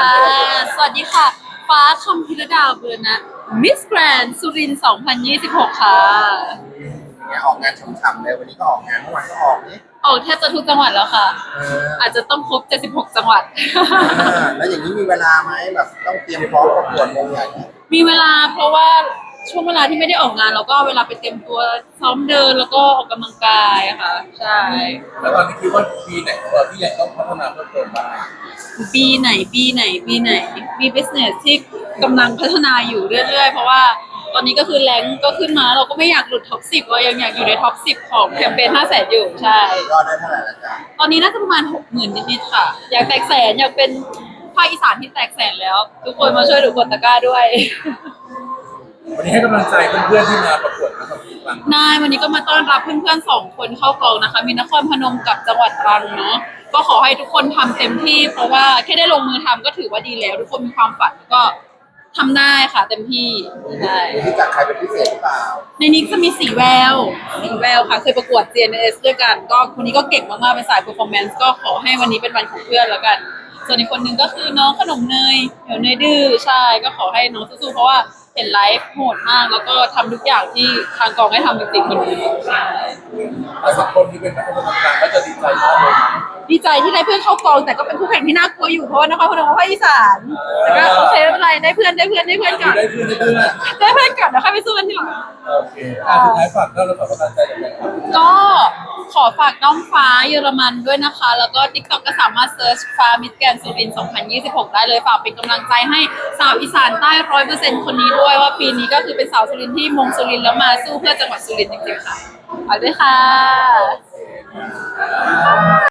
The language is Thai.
ค่ะสวัสดีค่ะ ฟ้าคำพิรดาเบอร์นะ มิสแกรนสุรินทร์2026 ค่ะ เนี่ยออกงานช่ำๆเลยวันนี้ก็ออกงานเมื่อวานก็ออกนี่ออกแทบจะทุกจังหวัดแล้วค่ะ เอออาจจะต้องครบ 76 จังหวัด เออแล้วอย่างนี้มีเวลาไหมแบบต้องเตรียมพร้อมประกวดวงใหญ่เนี่ยมีเวลาเพราะว่าช่วงเวลาที่ไม่ได้ออกงานเราก็เอาเวลาไปเตรียมตัวซ้อมเดินแล้วก็ออกกำลังกายค่ะ ใช่ แล้วตอนนี้คิดว่าปีไหนของเราที่ยังต้องพัฒนาเพิ่มเติมบ้าง ปีไหนปีไหนปีไหน มี business ที่กำลังพัฒนาอยู่เรื่อย ๆ เพราะว่าตอนนี้ก็คือแรงก็ขึ้นมาเราก็ไม่อยากหลุดท็อป10เรายังอยากอยู่ในท็อป10ของแคมเปญ5แสนอยู่ใช่ ยอดได้เท่าไหร่ละจ๊ะตอนนี้น่าจะประมาณ60,000นิดๆค่ะ อยากแตกแสนอยากเป็นภาคอีสานที่แตกแสนแล้ว ทุกคนมาช่วยดูกดตะกร้าด้วย วันนี้ให้กำลังใจเพื่อนๆที่มาประกวดนะครับอีกครั้งนายวันนี้ก็มาต้อนรับเพื่อนๆสองคนเข้ากองนะคะ มีนครพนมกับจังหวัดตรังเนาะ ก็ขอให้ทุกคนทำเต็มที่ เพราะว่าแค่ได้ลงมือทำก็ถือว่าดีแล้ว ทุกคนมีความฝันก็ทำได้ค่ะ เต็มที่ใช่มีที่จัดใครเป็นพิเศษหรือเปล่า ในนี้จะมีสีแววสีแววค่ะ เคยประกวด GNS ด้วยกัน ก็คนนี้ก็เก่งมากๆเป็นสาย performance ก็ขอให้วันนี้เป็นวันของเพื่อนแล้วกัน ส่วนอีกคนนึงก็คือน้องขนมเนยเดี๋ยวเนยดื้อใช่ก็ขอให้น้องสู้ๆเพราะว่าเห็นไลฟ์โหดมาก แล้วก็ทำทุกอย่างที่ทางกองให้ทำจริงๆคนนี้ใช่ถ้าสักคนที่เป็นนักพัฒนาการก็จะดีใจมากเลยนะ ดีใจที่ได้เพื่อนเข้ากองแต่ก็เป็นคู่แข่งที่น่ากลัวอยู่เพราะว่านครพนมเขาภาคอีสานแต่ก็โอเคไม่เป็นไรได้เพื่อนได้เพื่อนได้เพื่อนก่อนได้เพื่อนได้เพื่อนอะได้เพื่อนก่อนแล้วค่อยไปสู้กันทีหลัง โอเคอะสุดท้ายฝากเล่าแล้วฝากกำลังใจกันนะครับก็ขอฝากน้องฟ้าเยอรมันด้วยนะคะ แล้วก็ TikTok ก็สามารถเซิร์ชฟ้ามิดแกนสุรินทร์2026 ได้เลยฝากเป็นกำลังใจให้สาวอีสานใต้ร้อยเปอร์เซ็นต์คนนี้ด้วยว่าปีนี้ก็คือเป็นสาวสุรินทร์ที่มงสุรินทร์แล้วมาสู้เพื่อจังหวัดสุรินทร์จริงๆค่ะฝากด้วยค่ะ